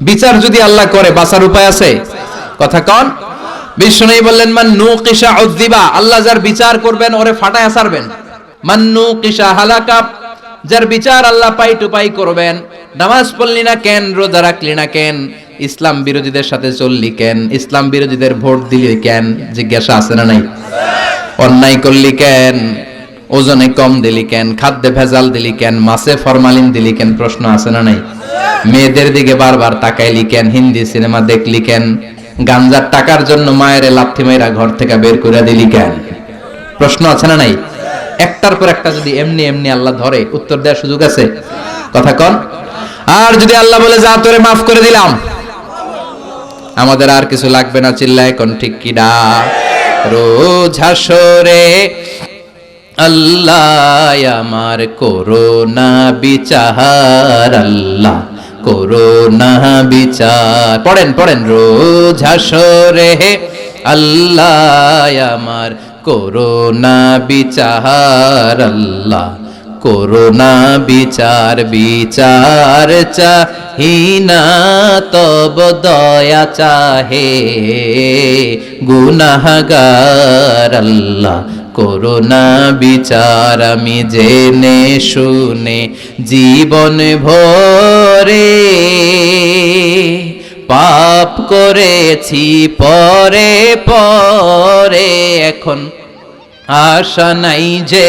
বিচার যদি আল্লাহ করে, বাঁচার উপায় আছে? কথা কন। বিষ্ণু বললেন, মান নু কিসা উদ্দিবা আল্লাহ যার বিচার করবেন, ওরে ফাটায় আসারবেন মান্নু কিসা হালাকা যার বিচার আল্লাহ পাই টু পাই করবেন। নামাজ পড়লি না কেন, রোজা রাখলি না কেন, ইসলাম বিরোধীদের সাথে চললি কেন, ইসলাম বিরোধীদের ভোট দিলি কেন, জিজ্ঞাসা আছে না নাই? অন্যায় করলি কেন? ওজনে কম দিলি কেন? খাদ্যে ভেজাল দিলি কেন? মাছে ফরমালিন দিলি কেন? প্রশ্ন আছে না নাই? মেয়েদের দিকে বারবার তাকাইলি কেন? হিন্দি সিনেমা দেখলি কেন? গাঞ্জার টাকার জন্য মায়ের লাথি মাইরা ঘর থেকে বের করে দিলি কেন? প্রশ্ন আছে না নাই? একটার পর একটা যদি এমনি এমনি আল্লাহ ধরে, উত্তর দেওয়ার সুযোগ আছে? কথা কন? আর যদি আল্লাহ বলে, যা তোরে মাফ করে দিলাম। আমাদের আর কিছু লাগবে না চিল্লায়, কোন ঠিক কিডা? রোজ হাসরে আল্লাহ আমার করোনা বিচার, আল্লাহ করোনা বিচার। পড়েন পড়েন, রোজ হাসরে আল্লাহ আমার করোনা বিচার, আল্লাহ করোনা বিচার বিচার চাহিনা, তব দয়া চাহে। গুনাহগার আল্লাহ, করোনা বিচার আমি জেনে শুনে জীবন ভরে। পাপ করেছি পরে পরে, এখন আশা নাই যে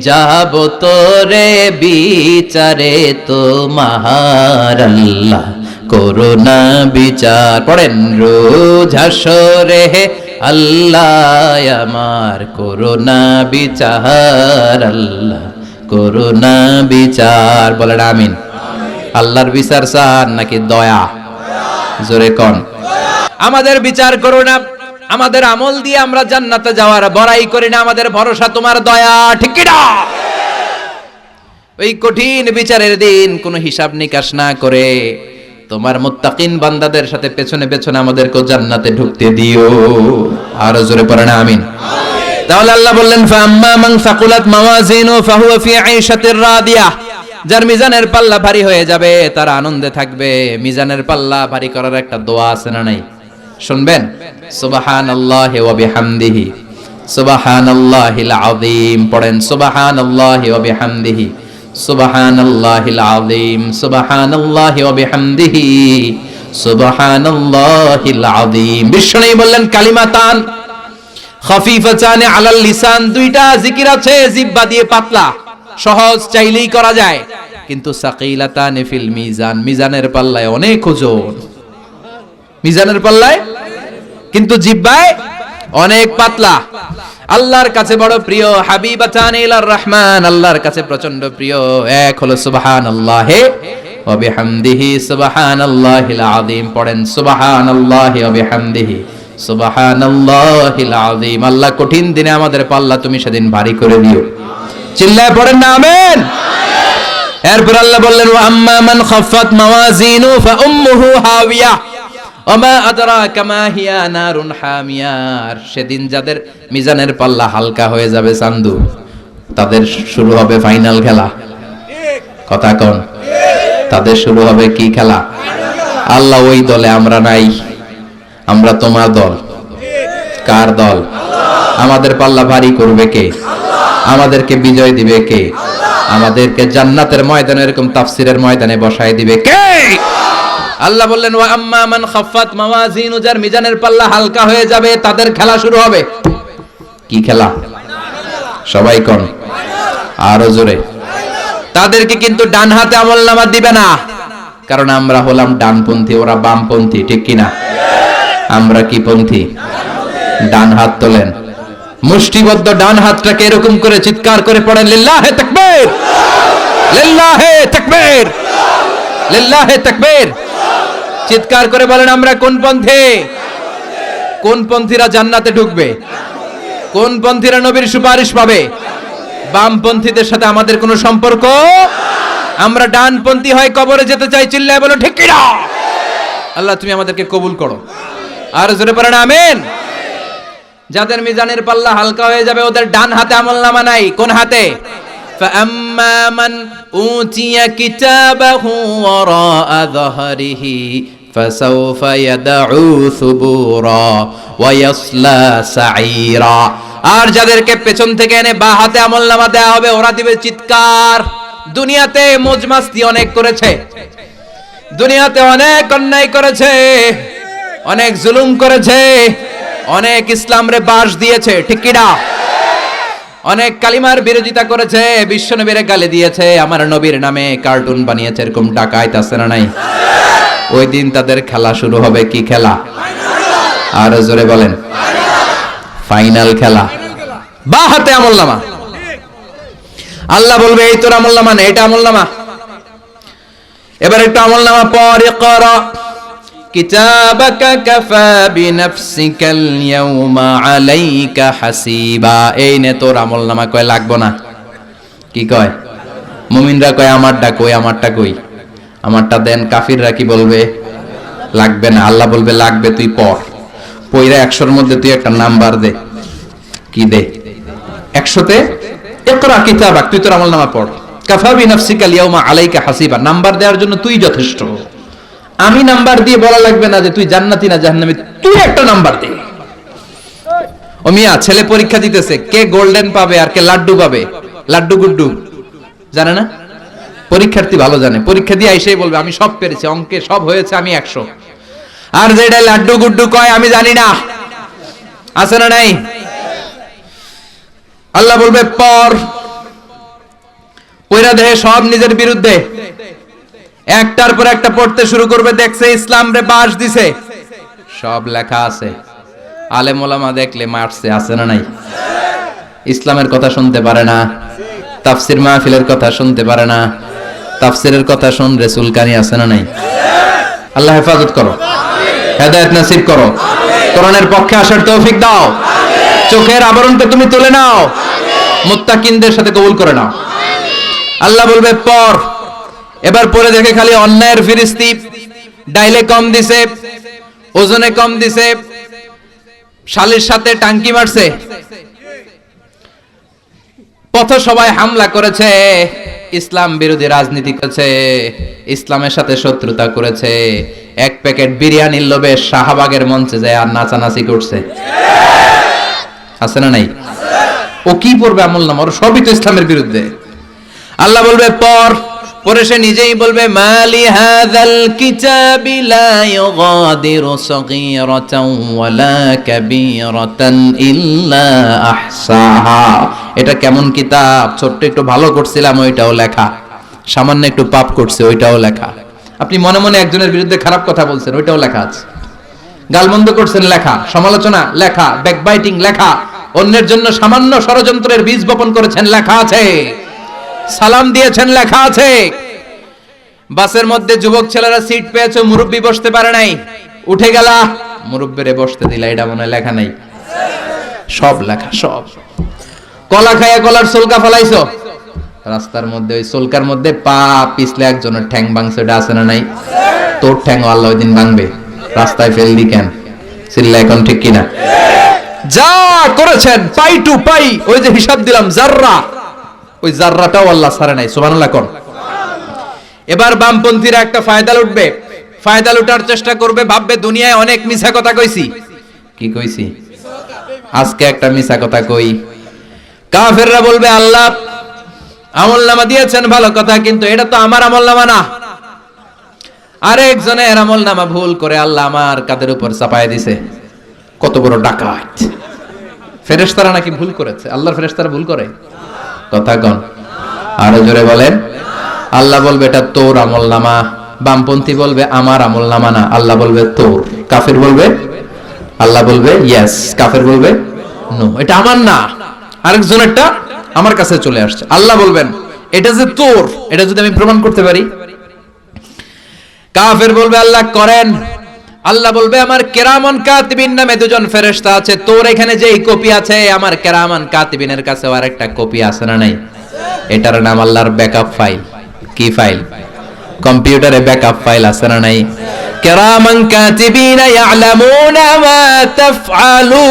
যাব তোরে বিচারে তোমার আল্লাহ। করোনা বিচার। পড়েন রোজ হাসরে আল্লাহ আমার। করোনা বিচার আল্লাহ। করোনা বিচার। বলেন আমিন। আল্লাহর বিচার চান নাকি দয়া? জোরে কন। আমাদের বিচার করো না আমাদের আমল দিয়ে আমরা জান্নাতে যাওয়ার বড়াই করি না, আমাদের ভরসা তোমার দয়া, ঠিক ওই কঠিন বিচারের দিন কোনো হিসাব নিকাশ না করে তোমার মুত্তাকিন বান্দাদের সাথে পেছনে পেছনে আমাদেরকে জান্নাতে ঢুকতে দিও। আর জোরে পড়ে না আমিন। তাহলে আল্লাহ বললেন ফাম্মা মান সাকুলাত মাওয়াজিনু ফাহুয়া ফি আইশাতির রাদিয়া। যার মিজানের পাল্লা ভারী হয়ে যাবে, তার আনন্দে থাকবে। মিজানের পাল্লা ভারী করার একটা দোয়া আছে না নাই? শুনবেন? সুবহানাল্লাহি ওয়া বিহামদিহি। সুবহানাল্লাহিল আযীম। পড়েন, সুবহানাল্লাহি ওয়া বিহামদিহি। সুবহানাল্লাহিল আযীম। সুবহানাল্লাহি ওয়া বিহামদিহি। সুবহানাল্লাহিল আযীম। বিষ্ণু বললেন কালিমাতান খাফিফাতানে আলাল লিসান, দুইটা জিকির আছে জিহ্বা দিয়ে পাতলা। সহজ, চাইলেই করা যায়। কিন্তু সাকিলাতানে ফিল মিজান, মিজানের পাল্লায় অনেক ওজন। মিজানের পাল্লায় কিন্তু জিব্বায় অনেক পাতলা। আল্লাহর কাছে বড় প্রিয় হাবিবাতান ইলার রহমান, আল্লাহর কাছে প্রচণ্ড প্রিয়। এক হলো সুবহানাল্লাহি ওয়া বিহামদিহি, সুবহানাল্লাহিল আযীম। পড়েন সুবহানাল্লাহি ওয়া বিহামদিহি, সুবহানাল্লাহিল আযীম। আল্লাহ কঠিন দিনে আমাদের পাল্লা তুমি সেদিন ভারী করে দিও। চিল্লায় পড়েন না, আমেন? এরপর আল্লাহ বললেন, ওয়া আম্মা মান খাফফাত মাওয়াজিনু ফা উম্মুহু হাওিয়া। ওমা আদরাকা মা হিয়া নারুন সেদিন যাদের মিজানের পাল্লা হালকা হয়ে যাবে চান্দু, তাদের শুরু হবে ফাইনাল খেলা। কথা কন, তাদের শুরু হবে কি খেলা? আল্লাহ ওই দলে আমরা নাই, আমরা তোমার দল। কার দল? আমাদের পাল্লা ভারী করবে কে? আমাদেরকে বিজয় দিবে কে? আমাদেরকে জান্নাতের ময়দানে এরকম তাফসিরের ময়দানে বসায় দিবে কে? আল্লাহ বললেন, ওয়া আম্মা মান খাফফাত মাওয়াজিনু যার মিজানের পাল্লা হালকা হয়ে যাবে, তাদের খেলা শুরু হবে। কি খেলা? সবাই কোন? আরও জোরে। তাদেরকে কিন্তু ডান হাতে আমল নামা দিবে না। কারণ আমরা হলাম ডানপন্থী, ওরা বামপন্থী, ঠিক কিনা? আমরা কি পন্থী? ডান হাত তোলেন। মুষ্টিবদ্ধ ডান হাতটাকে এরকম করে চিৎকার করে পড়েন, লিল্লাহে তাকবীর! লিল্লাহে তাকবীর! লিল্লাহে তাকবীর! চিৎকার করে বলেন আমরা কোন পন্থে কোন পন্থীরা জান্নাতে ঢুকবে কোন পন্থীরা নবীর সুপারিশ পাবে বামপন্থীদের সাথে আমাদের কোনো সম্পর্ক আমরা ডানপন্থী হয় কবরে যেতে চাই চিল্লায় বলো ঠিক কিনা আল্লাহ তুমি আমাদেরকে কবুল করো আর জোরে পড়েন আমেন যাদের মিজানের পাল্লা হালকা হয়ে যাবে ওদের ডান হাতে আমল নামা নাই কোন হাতে فأما من উতিয়া কিতাবাহু ওয়ারা যাহরিহি فسوف يدعو ثبورا ويصلى سعيرا আর যাদেরকে পেছন থেকে এনে বা হাতে আমল নামা দেওয়া হবে ওরা দিবে চিৎকার দুনিয়াতে মজমাস্তি অনেক করেছে দুনিয়াতে অনেক অন্যায় করেছে অনেক জুলুম করেছে অনেক ইসলামরে বাস দিয়েছে ঠিক কিনা অনেক কালিমার বিরোধিতা করেছে বিশ্ব নবীরে গালি দিয়েছে আমার নবীর নামে কার্টুন বানিয়েছে এরকম ডাকাইত আছে না নাই ওই দিন তাদের খেলা শুরু হবে কি খেলা? আর জোরে বলেন। ফাইনাল খেলা। বা হাতে আমল আল্লাহ বলবে, এই তোর আমল নামা না, এটা আমল নামা এবার একটু আমল নামা পরে কর। কিতাবাকা কাফা বিনাফসিকাল ইয়াউমা আলাইকা হাসিবা। এই নে, তোর আমল নামা কয়, লাগবো না। কি কয়? মুমিনরা কয়, আমারটা কই আমারটা কই? আমারটা দেন, কাফিররা কি বলবে? লাগবে না। আল্লাহ বলবে, লাগবে, তুই পড়। পইরা একশোর মধ্যে তুই একটা নাম্বার দে। কি দে? একশোতে? একরা কিতাবাক, তুই তোর আমল নামা পড়। কাফাবি নাফসিকাল ইয়াউমা আলাইকা হাসিবা। নাম্বার দেওয়ার জন্য তুই যথেষ্ট। আমি নাম্বার দিয়ে বলা লাগবে না যে তুই জান্নাতি না জাহান্নামী। তুই একটা নাম্বার দে। ও মিয়া, ছেলে পরীক্ষা দিতেছে, কে গোল্ডেন পাবে আর কে লাড্ডু পাবে? লাড্ডু গুড্ডু। জানে না? পরীক্ষার্থী ভালো জানে। পরীক্ষা দিয়ে এসেই বলবে, আমি সব পেরেছি, অঙ্কে সব হয়েছে, আমি একশো। আর যেটা লাড্ডু গুড্ডু কয়, আমি জানি না। আছে না নাই? আল্লাহ বলবে, পর। পয়রা দেহে সব নিজের বিরুদ্ধে। একটার পর একটা পড়তে শুরু করবে, দেখছে ইসলাম রে বাস দিছে। সব লেখা আছে। আলেম ওলামা দেখলে মারছে, আছে না নাই? ইসলামের কথা শুনতে পারে না, তাফসির মাহফিলের কথা শুনতে পারে না। তাফসিরের কথা শুন, রেসুল কানি আছে না নাই? আল্লাহ হেফাজত করো। হেদায়েত নসিব করো। কোরআনের পক্ষে আসার তৌফিক দাও। চোখের আবরণটা তুমি তুলে নাও। মুত্তাকিনদের সাথে কবুল করে নাও। আল্লাহ বলবে, পর। এবার পরে দেখে খালি অন্যায়ের ফিরিস্তি। ডাইলে কম দিছে, ওজনে কম দিছে, শালির সাথে টাঙ্কি মারছে। পথ সবাই হামলা করেছে। ইসলাম বিরোধী রাজনীতি করেছে, ইসলামের সাথে শত্রুতা করেছে। এক প্যাকেট বিরিয়ানির লোভে শাহবাগের মঞ্চে যায় আর নাচানাচি করছে। আছে না নাই? ও কি পড়বে আমল নাম? ওর সবই তো ইসলামের বিরুদ্ধে। আল্লাহ বলবে, পর পরে সে নিজেই বলবে, মালি হাযাল কিতাবি লা ইউগাদিরু সগীরাতান ওয়ালা কাবীরাতান ইল্লা আহসাহা। এটা কেমন কিতাব? ছোট্ট একটু ভালো করছিলাম, ওইটাও লেখা। সামান্য একটু পাপ করছে, ওইটাও লেখা। আপনি মনে মনে একজনের বিরুদ্ধে খারাপ কথা বলছেন, ওইটাও লেখা আছে। গালমন্দ করছেন, লেখা। সমালোচনা, লেখা। ব্যাকবাইটিং, লেখা। অন্যের জন্য সামান্য ষড়যন্ত্রের বীজ বপন করেছেন, লেখা আছে। সালাম দিয়েছেন, লেখা আছে। বাসের মধ্যে যুবক ছেলেরা সিট পেয়েছে, মুরব্বী বসতে পারে নাই। উঠে গেলা মুরব্বীরে বসতে দিলা, এটা মনে লেখা নাই। সব লেখা, সব। কলা খাইয়া কলার সোলকা ফলাইছো? রাস্তার মধ্যে, ওই সোলকার মধ্যে পা পিছলে একজনের ঠ্যাং ভাঙছে, ওটা আছে না নাই? তোর ঠ্যাং আল্লাহ ওই দিন ভাঙবে। রাস্তায় ফেল দি কেন? চিল্লা এখন ঠিক কিনা? যা করেছেন, পাই টু পাই, ওই যে হিসাব দিলাম জাররা ওই জাররাটাও আল্লাহ সারে নাই, সুবহানাল্লাহ কোন। এবার বামপন্থীরা একটা ফায়দা লুটবে। ফায়দা লুটার চেষ্টা করবে, ভাববে দুনিয়ায় অনেক মিছা কথা কইছি। কি কইছি? আজকে একটা মিছা কথা কই। কাফেররা বলবে, আল্লাহ আমল নামা দিয়েছেন ভালো কথা, কিন্তু এটা তো আমার আমল নামা না। আরেকজনের আমল নামা ভুল করে আল্লাহ আমার কাদের উপর চাপায় দিছে। কত বড় ডাকাত। ফেরেশতারা নাকি ভুল করেছে? আল্লাহর ফেরেশতারা ভুল করে? কথা আরও জোরে বলেন। আল্লাহ বলবে, এটা তোর আমল নামা। বামপন্থী বলবে, আমার আমল নামা না। আল্লাহ বলবে, তোর। কাফের বলবে, আল্লাহ বলবে ইয়েস কাফের বলবে নো এটা আমার না। আরেকজনেরটা আমার কাছে চলে আসছে। আল্লাহ বলবেন, এটা যে তোর, এটা যদি আমি প্রমাণ করতে পারি? কাফের বলবে, আল্লাহ করেন। আল্লাহ বলবে, আমার কেরামন কাতিবিন নামে দুজন ফেরেশতা আছে। তোর এখানে যেই কপি আছে, আমার কেরামন কাতিবিনের কাছে আর একটা কপি আছে না নাই? এটার নাম আল্লাহর ব্যাকআপ ফাইল। কি ফাইল? কম্পিউটারে ব্যাকআপ ফাইল আছে না নাই? কেরামান কাতিবিন ইয়ালামুনা মা তাফআলুন।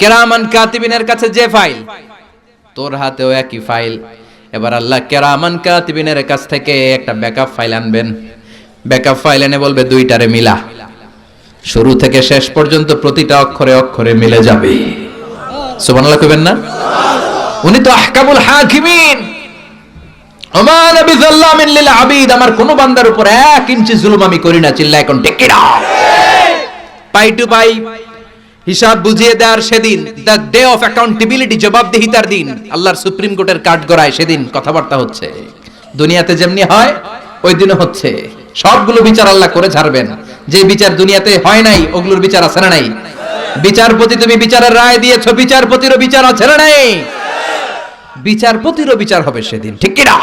কেরামান কাতিবিনের কাছে যে ফাইল? তোর হাতেও একই ফাইল। এবার আল্লাহ কেরামান কাতিবিনের কাছ থেকে একটা ব্যাকআপ ফাইল আনবেন। ব্যাকআপ ফাইল এনে বলবে, দুইটারে মিলা। শুরু থেকে শেষ পর্যন্ত প্রতিটা অক্ষরে অক্ষরে মিলে যাবে। সুবহানাল্লাহ কইবেন না? উনি তো আহকামুল হাকিমিন। ওমা নবী যাল্লামিন লিল আবিদ। আমার কোন বান্দার উপর এক ইঞ্চি জুলুম আমি করি না চিল্লা এখন ইট পাই টু পাই। হিসাব বুঝিয়ে দেওয়ার সেদিন দ্য ডে অফ অ্যাকাউন্টেবিলিটি জবাবদিহিতার দিন, আল্লাহর সুপ্রিম কোর্টের কাঠ গড়ায় সেদিন কথাবার্তা হচ্ছে। দুনিয়াতে যেমনি হয়, ওই দিনও হচ্ছে। সবগুলো বিচার আল্লাহ করে ছাড়বেন। যে বিচার দুনিয়াতে হয় নাই, ওগুলোর বিচার আছে না নাই? বিচারপতি তুমি বিচারের রায় দিয়েছ, বিচারপতিরও বিচার আছে না নাই? বিচারপতিরও বিচার হবে সেদিন, ঠিক কিনা?